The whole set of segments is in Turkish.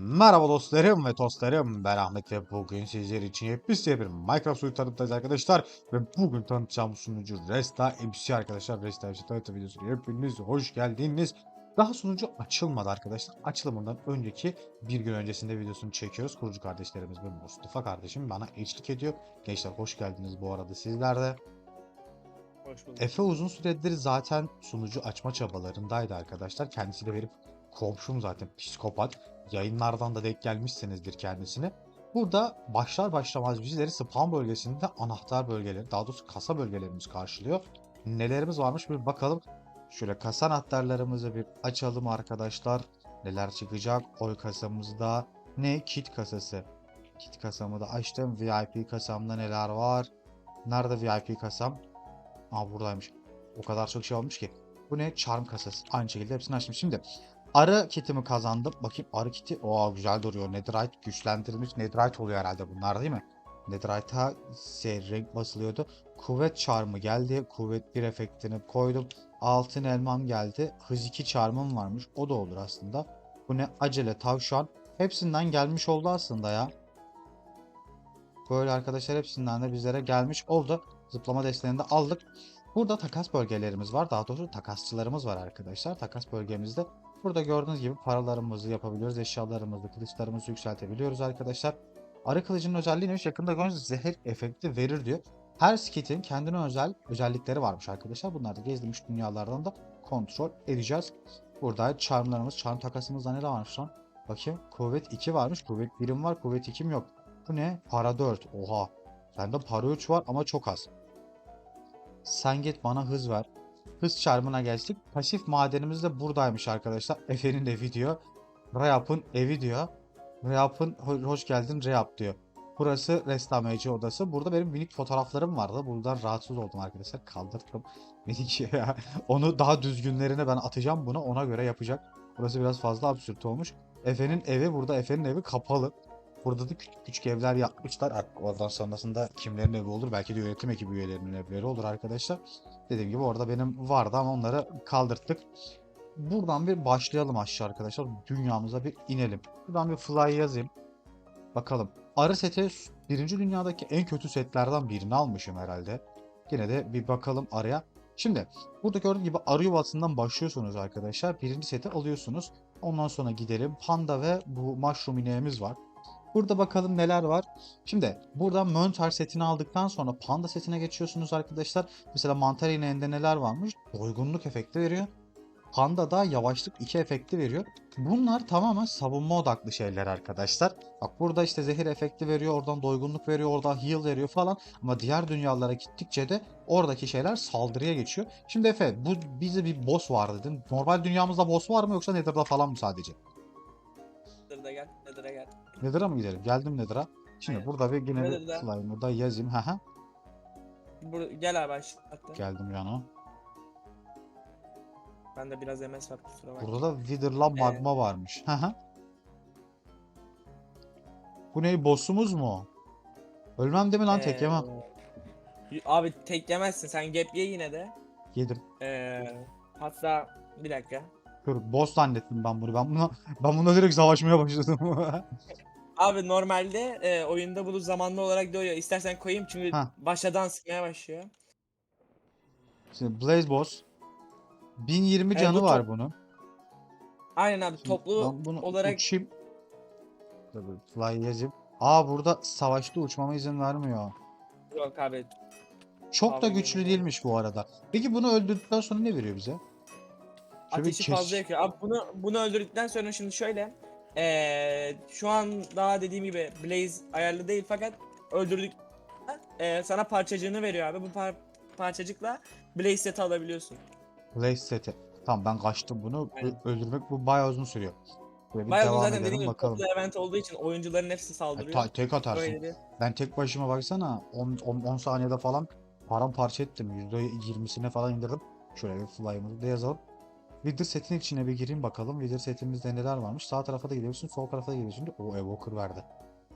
Merhaba dostlarım ve tostlarım. Ben Ahmet ve bugün sizler için yepyeni bir Minecraft suyu tanıtacağız arkadaşlar. Ve bugün tanıtacağım sunucu Resta MC arkadaşlar. Resta MC tanıtım videosuna hepiniz hoş geldiniz. Daha sunucu açılmadı arkadaşlar. Açılımından önceki bir gün öncesinde videosunu çekiyoruz. Kurucu kardeşlerimiz ve Mustafa kardeşim bana eşlik ediyor. Gençler hoş geldiniz bu arada sizler de. Efe uzun süredir zaten sunucu açma çabalarındaydı arkadaşlar. Kendisi de benim komşum zaten psikopat. Yayınlardan da denk gelmişsinizdir kendisine. Burada başlar başlamaz bizleri spam bölgesinde anahtar bölgeleri, daha doğrusu kasa bölgelerimiz karşılıyor. Nelerimiz varmış bir bakalım. Şöyle kasa anahtarlarımızı bir açalım arkadaşlar. Neler çıkacak? Oy kasamızda ne? Kit kasası. Kit kasamı da açtım. VIP kasamda neler var? Nerede VIP kasam? Aa buradaymış. O kadar çok şey olmuş ki. Bu ne? Charm kasası. Aynı şekilde hepsini açtım. Şimdi arı kitimi kazandım. Bakayım arı kiti. Oo güzel duruyor. Netherite güçlendirilmiş. Netherite oluyor herhalde bunlar değil mi? Netherite'a şey, renk basılıyordu. Kuvvet charmı geldi. Kuvvet 1 efektini koydum. Altın elmam geldi. Hız 2 charmım varmış. O da olur aslında. Bu ne? Acele tavşan. Hepsinden gelmiş oldu aslında ya. Böyle arkadaşlar hepsinden de bizlere gelmiş oldu. Zıplama desteğini de aldık. Burada takas bölgelerimiz var. Daha doğrusu takasçılarımız var arkadaşlar. Takas bölgemizde burada gördüğünüz gibi paralarımızı yapabiliyoruz. Eşyalarımızı, kılıçlarımızı yükseltebiliyoruz arkadaşlar. Arı kılıcının özelliği neymiş? Yakında gördüğünüz zehir efekti verir diyor. Her skitin kendine özel özellikleri varmış arkadaşlar. Bunları da gezdirmiş dünyalardan da kontrol edeceğiz. Burada charmlarımız, charm takasımızda ne varmış lan? Bakayım. Kuvvet 2 varmış. Kuvvet 1'im var. Kuvvet 2'm yok. Bu ne? Para 4. Oha. Bende para 3 var ama çok az. Sen git bana hız ver. Hız çarmına geçtik. Pasif madenimiz de buradaymış arkadaşlar. Efe'nin evi diyor. Rayap'ın evi diyor. Rayap'ın ho- hoş geldin Rayap diyor. Burası restameci odası. Burada benim minik fotoğraflarım vardı. Buradan rahatsız oldum arkadaşlar. Kaldırdım. Minik ya. Onu daha düzgünlerine ben atacağım bunu. Ona göre yapacak. Burası biraz fazla absürt olmuş. Efe'nin evi burada. Efe'nin evi kapalı. Burada da küçük küçük evler yapmışlar. Oradan sonrasında kimlerin evi olur? Belki de yönetim ekibi üyelerinin evleri olur arkadaşlar. Dediğim gibi orada benim vardı ama onları kaldırttık. Buradan bir başlayalım aşağı arkadaşlar. Dünyamıza bir inelim. Buradan bir fly yazayım. Bakalım. Arı seti birinci dünyadaki en kötü setlerden birini almışım herhalde. Yine de bir bakalım araya. Şimdi burada gördüğünüz gibi arı yuvasından başlıyorsunuz arkadaşlar. Birinci seti alıyorsunuz. Ondan sonra gidelim. Panda ve bu mushroom ineğimiz var. Burada bakalım neler var. Şimdi burada Mönter setini aldıktan sonra Panda setine geçiyorsunuz arkadaşlar. Mesela mantar ineğinde neler varmış? Doygunluk efekti veriyor. Panda da yavaşlık 2 efekti veriyor. Bunlar tamamen savunma odaklı şeyler arkadaşlar. Bak burada işte zehir efekti veriyor, oradan doygunluk veriyor, orada heal veriyor falan. Ama diğer dünyalara gittikçe de oradaki şeyler saldırıya geçiyor. Şimdi Efe bu bize bir boss var dedin. Normal dünyamızda boss var mı yoksa Nether'da falan mı sadece? Nether'a gel. Nether'a gel. Nether'a mı gidelim? Geldim Nether'a. Şimdi Aynen. burada bir yine bir Nether'da. slime'ı da yazayım. Haha. Bur gel abi aşağıda. Geldim yana. Ben de biraz MS var kusura bakma. Burada da Wither'la magma varmış. Haha. Bu ne? Boss'umuz mu? Ölmem değil mi lan tek Ee, yemem. y- Abi tek yemezsin. Sen gap ye yine de. Yedim. Ee, hatta bir dakika. Dur boss zannettim ben bunu. Ben buna ben buna direkt savaşmaya başladım. Abi normalde e, oyunda bunu zamanlı olarak doğuyor. İstersen koyayım çünkü Ha. başladan sıkmaya başlıyor. Şimdi Blaze boss 1020 Evet, canı bu var bunun. Aynen abi Şimdi toplu ben bunu olarak uçayım. Dur, Fly yazayım. Aa burada savaşta uçmama izin vermiyor. yok abi. Çok da Abi, güçlü yemin değilmiş bu arada. Peki bunu öldürdükten sonra ne veriyor bize? Şöyle bir Ateşi kes- fazla yakıyor. Abi bunu bunu öldürdükten sonra şimdi şöyle. Ee, şu an daha dediğim gibi Blaze ayarlı değil fakat öldürdük ee, sana parçacığını veriyor abi. Bu par- parçacıkla Blaze seti alabiliyorsun. Blaze seti. Tamam ben kaçtım bunu. Ö- Aynen. öldürmek bu bayağı uzun sürüyor. Böyle Bayağı uzun zaten dediğim gibi bakalım. event olduğu için oyuncuların hepsi Ay, saldırıyor. ta- tek atarsın. Böyle bir Ben tek başıma baksana 10, 10, 10 saniyede falan paramparça ettim. %20'sine falan indirdim. Şöyle bir fly'ımızı da yazalım. Wither setin içine bir gireyim bakalım. Wither setimizde neler varmış. Sağ tarafa da gidiyorsun, sol tarafa da gidiyorsun. O Evoker verdi.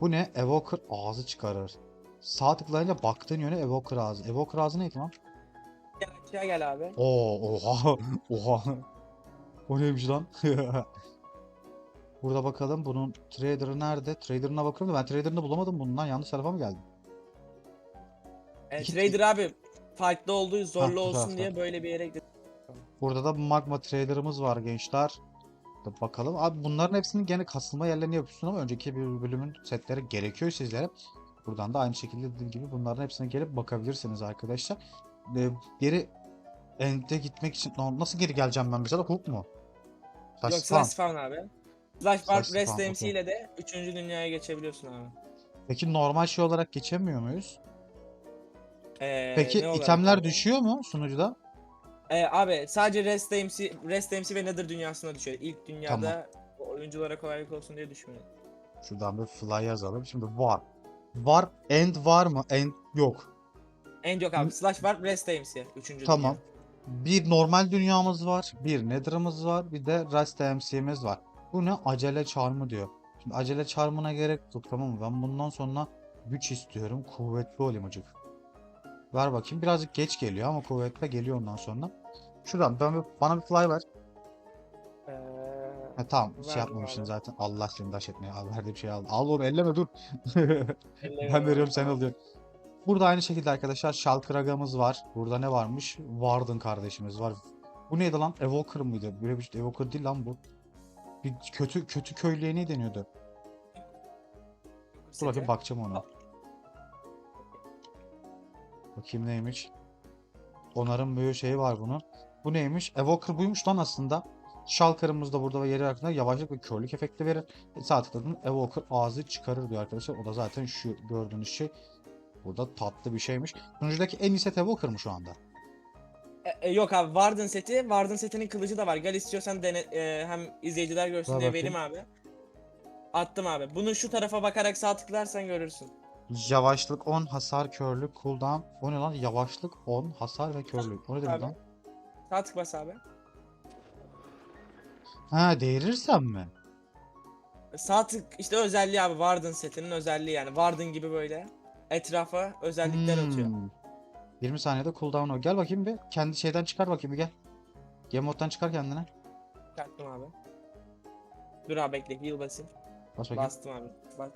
Bu ne? Evoker ağzı çıkarır. Sağ tıklayınca baktığın yöne Evoker ağzı. Evoker ağzı neydi lan? gel aşağı gel abi. Oo, oha, oha. O neymiş lan? Burada bakalım bunun trader'ı nerede? Trader'ına bakıyorum da ben trader'ını bulamadım bundan. Yanlış tarafa mı geldim? E, İki- Trader abi farklı olduğu zorlu bu olsun tarafta. diye böyle bir yere gidiyor. Burada da magma trader'ımız var gençler. Da Bakalım. Abi bunların hepsinin gene kasılma yerlerini yapıyorsun ama önceki bir bölümün setleri gerekiyor sizlere. Buradan da aynı şekilde dediğim gibi bunların hepsine gelip bakabilirsiniz arkadaşlar. Ee, geri end'e gitmek için nasıl geri geleceğim ben mesela? Hook mu? Taş Yok. Slash Spawn abi. Slash Slash Rest MC okey. ile de 3. dünyaya geçebiliyorsun abi. Peki normal şey olarak geçemiyor muyuz? Ee, Peki itemler abi? düşüyor mu sunucuda? Ee, abi sadece Rest MC, Rest MC ve Nether dünyasına düşüyor. İlk dünyada oyunculara kolaylık olsun diye düşmüyor. Şuradan bir fly yazalım. Şimdi var. Var. End var mı? End yok. End yok abi. Slash Warp Rest MC 3. Tamam. Bir normal dünyamız var. Bir Nether'ımız var. Bir de Rust MC'miz var. Bu ne? Acele çarmı diyor. Şimdi acele çarmına gerek yok tamam mı? Ben bundan sonra güç istiyorum. Kuvvetli olayım acık. Ver bakayım. Birazcık geç geliyor ama kuvvetli geliyor ondan sonra. Şuradan ben bir, bana bir fly ver. Ee, Ha, tamam şey yapmamışsın abi. zaten. Allah seni daş etmeye. Al verdiğim şeyi al. Al oğlum elleme dur. elleri Ben veriyorum sen alıyorsun. Burada aynı şekilde arkadaşlar Şalkıragamız var. Burada ne varmış? Warden kardeşimiz var. Bu neydi lan? Evoker mıydı? Böyle bir şey. Evoker değil lan bu. Bir kötü kötü köylüye ne deniyordu? Dur bakayım bakacağım ona. Bakayım neymiş. Onarım böyle şeyi var bunun. Bu neymiş? Evoker buymuş lan aslında. Shulker'ımız da burada ve yeri hakkında yavaşlık ve körlük efekti verir. E, sağ tıkladığında Evoker ağzı çıkarır diyor arkadaşlar. O da zaten şu gördüğünüz şey. Burada tatlı bir şeymiş. Sunucudaki en iyi set Evoker mı şu anda? E, e, yok abi Warden seti. Warden setinin kılıcı da var. Gel istiyorsan dene, e, hem izleyiciler görsün diye bakayım. vereyim abi. Attım abi. Bunu şu tarafa bakarak sağ tıklarsan görürsün. Yavaşlık 10, hasar, körlük, cooldown. O ne lan? Yavaşlık 10, hasar ve körlük. O ne demek Abi. lan? Sağ tık bas abi. Ha değirirsem mi? Sağ tık işte özelliği abi Warden setinin özelliği yani. Warden gibi böyle etrafa özellikler atıyor. Hmm. 20 saniyede cooldown o. Gel bakayım bir. Kendi şeyden çıkar bakayım bir gel. Game mode'dan çıkar kendine. Çıkarttım abi. Dur abi bekle heal basayım. Bas bakayım. Bastım abi. Bak.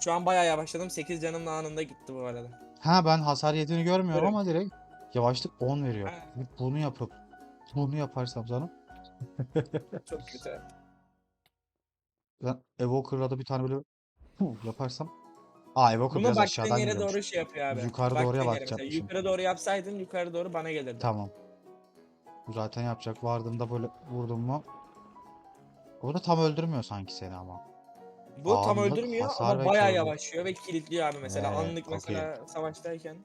Şu an bayağı yavaşladım. 8 canım da anında gitti bu arada. Ha ben hasar yediğini görmüyorum Görüyorum. ama direkt yavaşlık 10 veriyor. Ha. Bunu yapıp bunu yaparsam sana Çok kötü. ben Evoker'la da bir tane böyle hu yaparsam Aa Evoker Bunu biraz aşağıdan yere geliyormuş. doğru şey yapıyor abi. Yukarı Baktığın doğruya yere mesela. Yukarı doğru yapsaydın yukarı doğru bana gelirdi. Tamam. Bu zaten yapacak. Vardığımda böyle vurdum mu. O da tam öldürmüyor sanki seni ama. Bu tam Anlık öldürmüyor hasar ama bayağı körlük. yavaşlıyor ve kilitliyor abi mesela. Evet, Anlık okey. mesela savaştayken.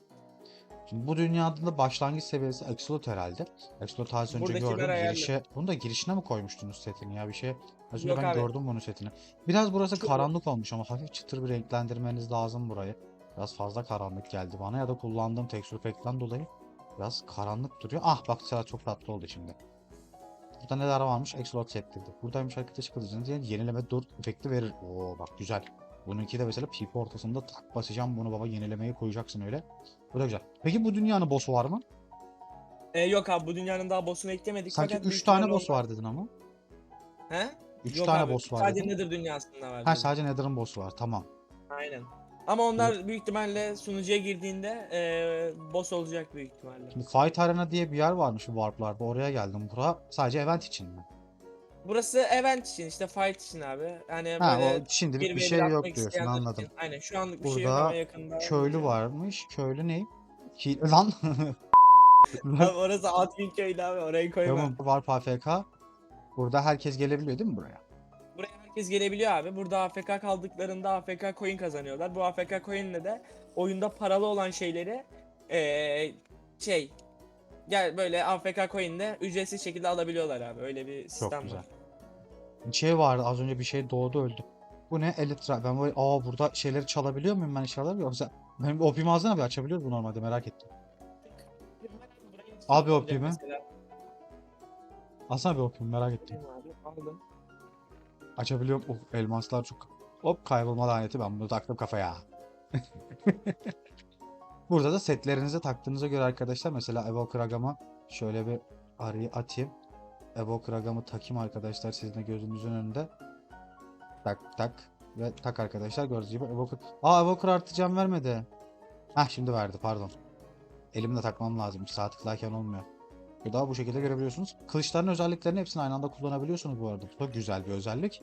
Şimdi bu dünyada da başlangıç seviyesi Exolot herhalde. Exolot az önce Buradakiler gördüm. ayarlı. Girişe, bunu da girişine mi koymuştunuz setini ya bir şey? Az önce Yok ben abi. gördüm bunu setini. Biraz burası Şu- karanlık olmuş ama hafif çıtır bir renklendirmeniz lazım burayı. Biraz fazla karanlık geldi bana ya da kullandığım tekstür pack'ten dolayı biraz karanlık duruyor. Ah bak sıra çok tatlı oldu şimdi. Burada neler varmış? Exolot set dedi. Buradaymış arkadaş kılıcınız yani yenileme 4 efekti verir. Oo bak güzel. Bununki de mesela PP ortasında tak basacağım bunu baba yenilemeye koyacaksın öyle. Bu da güzel. Peki bu dünyanın boss'u var mı? E, yok abi bu dünyanın daha boss'unu eklemedik. Sanki fakat 3 büyük tane boss var dedin ama. He? 3 Yok tane abi, boss var Sadece dedin. Nether dünyasında var. Ha sadece Nether'ın boss'u var. Tamam. Aynen. Ama onlar büyük ihtimalle sunucuya girdiğinde e, boss olacak büyük ihtimalle. Şimdi Fight Arena diye bir yer varmış Warp'larda. Oraya geldim. Bura sadece event için mi? Burası event için işte fight için abi. Hani Ha böyle o şimdilik bir bir şey yok diyorsun anladım. için. Aynen şu anlık bir şey yok Burada ama yakında. Köylü olacak. varmış. Köylü ne? Ki lan. Abi orası Admin köylü abi orayı koyma. tamam Warp AFK. Burada herkes gelebiliyor değil mi buraya? Herkes gelebiliyor abi. Burada AFK kaldıklarında AFK coin kazanıyorlar. Bu AFK coin'le de oyunda paralı olan şeyleri eee şey gel böyle AFK coin'le ücretsiz şekilde alabiliyorlar abi. Öyle bir sistem güzel. var. Bir şey vardı az önce bir şey doğdu öldü. Bu ne? Elytra. Ben böyle aa burada şeyleri çalabiliyor muyum ben eşyaları? Yoksa benim OP mağazana bir açabiliyor bu normalde merak ettim. Abi o pimi. Mesela. Alsana bir OP merak ettim. Aldım. Açabiliyorum. Oh, elmaslar çok. Hop kaybolma laneti ben bunu taktım kafaya. Burada da setlerinize taktığınıza göre arkadaşlar mesela Evoker Agam'a şöyle bir arayı atayım. Evoker Agam'ı takayım arkadaşlar sizin de gözünüzün önünde. Tak tak ve tak arkadaşlar gördüğünüz gibi Evoker. Aa Evoker artı can vermedi. Hah şimdi verdi pardon. Elimde takmam lazım. Sağ tıklarken olmuyor. Daha bu şekilde görebiliyorsunuz. Kılıçların özelliklerini hepsini aynı anda kullanabiliyorsunuz bu arada. Bu da güzel bir özellik.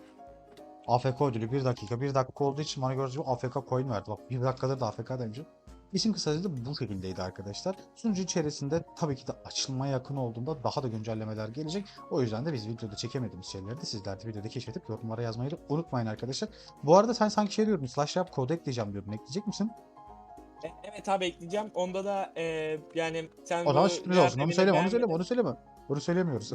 AFK ödülü 1 dakika. 1 dakika olduğu için bana gördüğünüz gibi AFK coin verdi. Bak 1 dakikadır da AFK demişim. İşin kısacası bu şekildeydi arkadaşlar. Sunucu içerisinde tabii ki de açılmaya yakın olduğunda daha da güncellemeler gelecek. O yüzden de biz videoda çekemediğimiz şeyleri de sizler de videoda keşfedip yorumlara yazmayı unutmayın arkadaşlar. Bu arada sen sanki şey diyordun. Slash rap kodu ekleyeceğim diyordun. Ekleyecek misin? E, Evet abi ekleyeceğim. Onda da e, yani sen O zaman bu sürpriz olsun. Onu yöntemini söyleme, onu söyleme, beğenmedin. onu söyleme. Onu söylemiyoruz.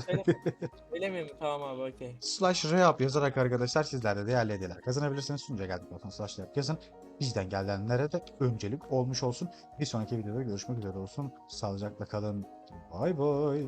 Öyle mi? Tamam abi okey. slash rap yazarak arkadaşlar sizler de değerli hediyeler kazanabilirsiniz. Sunucuya geldikten sonra slash rap yazın. Bizden gelenlere de öncelik olmuş olsun. Bir sonraki videoda görüşmek üzere olsun. Sağlıcakla kalın. Bay bay.